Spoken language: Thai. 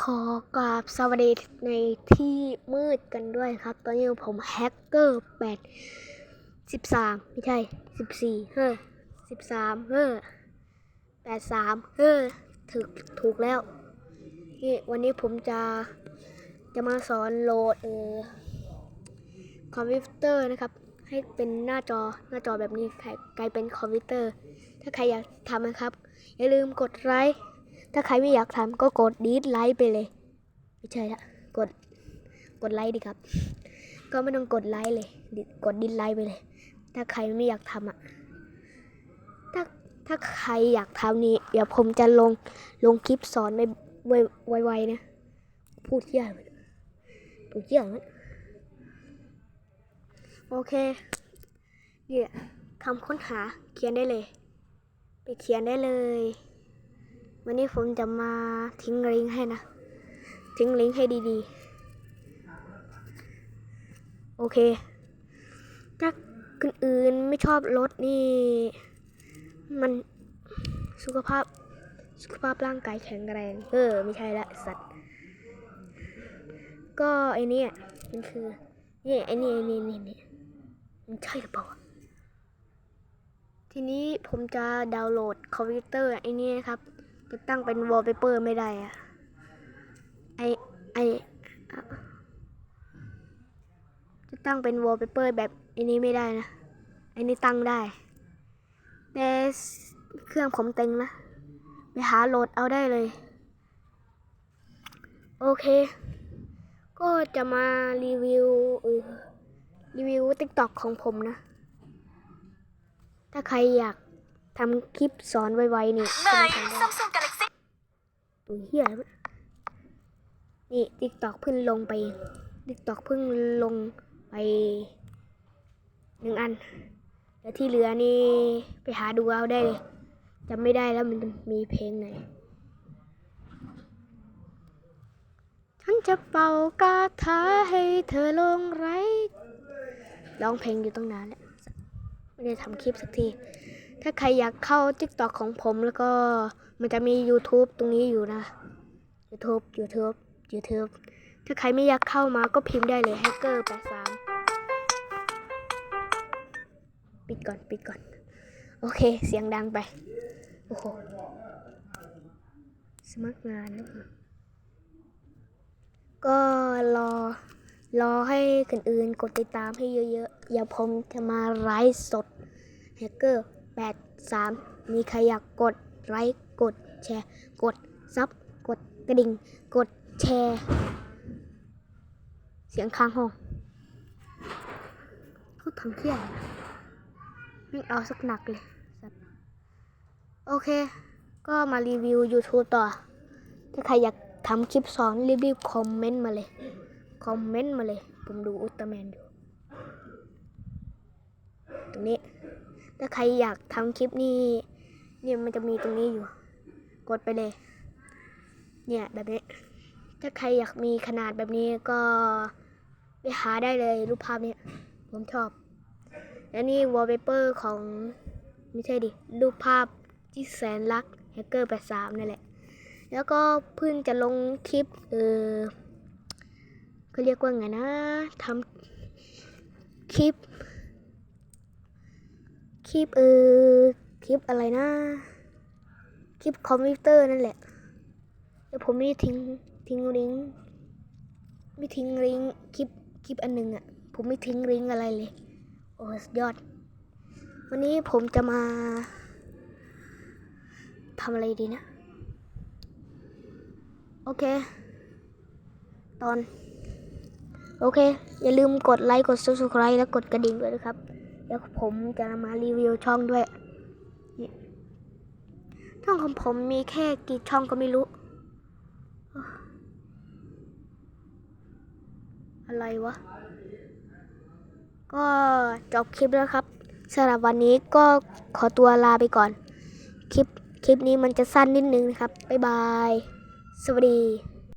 ขอกราบสวัสดีในที่มืดกันด้วยครับ ตอนนี้ผมแฮกเกอร์แปดสิบสามไม่ใช่สิบสี่เฮ้อสิบสามเฮ้อแปดสามเฮ้อถูกถูกแล้วนี่วันนี้ผมจะจะมาสอนโหลดเออคอมพิวเตอร์นะครับ ให้เป็นหน้าจอหน้าจอแบบนี้กลายเป็นคอมพิวเตอร์ ถ้าใครอยากทำนะครับ อย่าลืมกดไลค์ ถ้าใครไม่อยากทำก็กดดีดไลค์ไปเลย ไม่ใช่ละกดกดไลค์ดีครับ ก็ไม่ต้องกดไลค์เลย กดดิสไลค์ไปเลย ถ้าใครไม่อยากทำอะ ถ้าถ้าใครอยากทำนี่เดี๋ยวผมจะลงลงคลิปสอนไวไวไวๆนะ พูดเที่ยอะพูดเที่ยอะโอเคเนี่ยคำค้นหาเขียนได้เลย ไปเขียนได้เลย วันนี้ผมจะมาทิ้งลิงก์ให้นะ ทิ้งลิงก์ให้ดีๆ โอเค ถ้าคนอื่นไม่ชอบรถนี่ มันสุขภาพสุขภาพร่างกายแข็งแรง เออ ไม่ใช่ละสัตว์ ก็ไอเนี้ยมันคือนี่ไอนี่ไอนี่นี่นี่มันใช่หรือเปล่าทีนี้ผมจะดาวน์โหลดคอมพิวเตอร์ไอนี้นะครับ จะตั้งเป็นวอลเปเปอร์ไม่ได้อะไอไอะจะตั้งเป็นวอลเปเปอร์แบบอันนี้ไม่ได้นะอันนี้ตั้งได้แต่เครื่องผมเต็งนะ ไปหาโหลดเอาได้เลย โอเค ก็จะมารีวิวรีวิวติ๊กต็อกของผมนะ ถ้าใครอยาก ทำคลิปสอนไวๆนี่ในก็มาทำได้ Samsung Galaxy ตัวเฮียอะไรวะนี่ติ๊กตอกเพิ่งลงไปติ๊กตอกเพิ่งลงไปหนึ่งอันแล้วที่เหลือนี่ไปหาดูเอาได้เลยจำไม่ได้แล้วมันมีเพลงไหนฉันจะเป่ากาถาให้เธอลงไรร้องเพลงอยู่ตั้งนานแล้ว ไม่ได้ทำคลิปสักที ถ้าใครอยากเข้า TikTok ของผมแล้วก็มันจะมี YouTube ตรงนี้อยู่นะ YouTube YouTube YouTube ถ้าใครไม่อยากเข้ามาก็พิมพ์ได้เลย Hacker 83ปิดก่อนปิดก่อน โอเค เสียงดังไป โอ้โห สมัครงานแล้วก็รอรอให้คนอื่นกดติดตามให้เยอะๆ อย่าผมจะมาไลฟ์สดแฮกเกอร์ 83 มีใครอยากกดไลค์กดแชร์ กดซับกดกระดิ่ง กดแชร์ เสียงค้างห้องเขาทำเที่ยอะไรไม่เอาสักหนักเลย โอเค ก็มารีวิว YouTube ต่อ ถ้าใครอยากทำคลิปสอนรีบๆคอมเมนต์มาเลย คอมเมนต์มาเลย ผมดูอุลตร้าแมนอยู่ ตรงนี้ ถ้าใครอยากทำคลิปนี้เนี่ยมันจะมีตรงนี้อยู่ กดไปเลย เนี่ยแบบนี้ ถ้าใครอยากมีขนาดแบบนี้ก็ไปหาได้เลยรูปภาพเนี้ยผมชอบและนี่วอลเปเปอร์ของไม่ใช่ดิ รูปภาพที่แสนรักแฮกเกอร์83นั่นแหละ แล้วก็เพิ่งจะลงคลิป เออเขาเรียกว่าไงนะทำคลิป คลิปเออคลิปอะไรนะ คลิปคอมพิวเตอร์นั่นแหละแต่ผมไม่ทิ้งทิ้งลิงก์ไม่ทิ้งลิงก์คลิปคลิปอันหนึ่งอะ่ะ ผมไม่ทิ้งลิงก์อะไรเลย โอ้สุดยอด วันนี้ผมจะมาทำอะไรดีนะ โอเค ตอน โอเค อย่าลืมกดไลค์ กด subscribe และกดกระดิ่งด้วยนะครับ แล้วผมจะมารีวิวช่องด้วยช่องของผมมีแค่กี่ช่องก็ไม่รู้ อะไรวะ ก็จบคลิปแล้วครับสำหรับวันนี้ก็ขอตัวลาไปก่อน คลิป คลิปนี้มันจะสั้นนิดนึงนะครับ บ๊ายบาย สวัสดี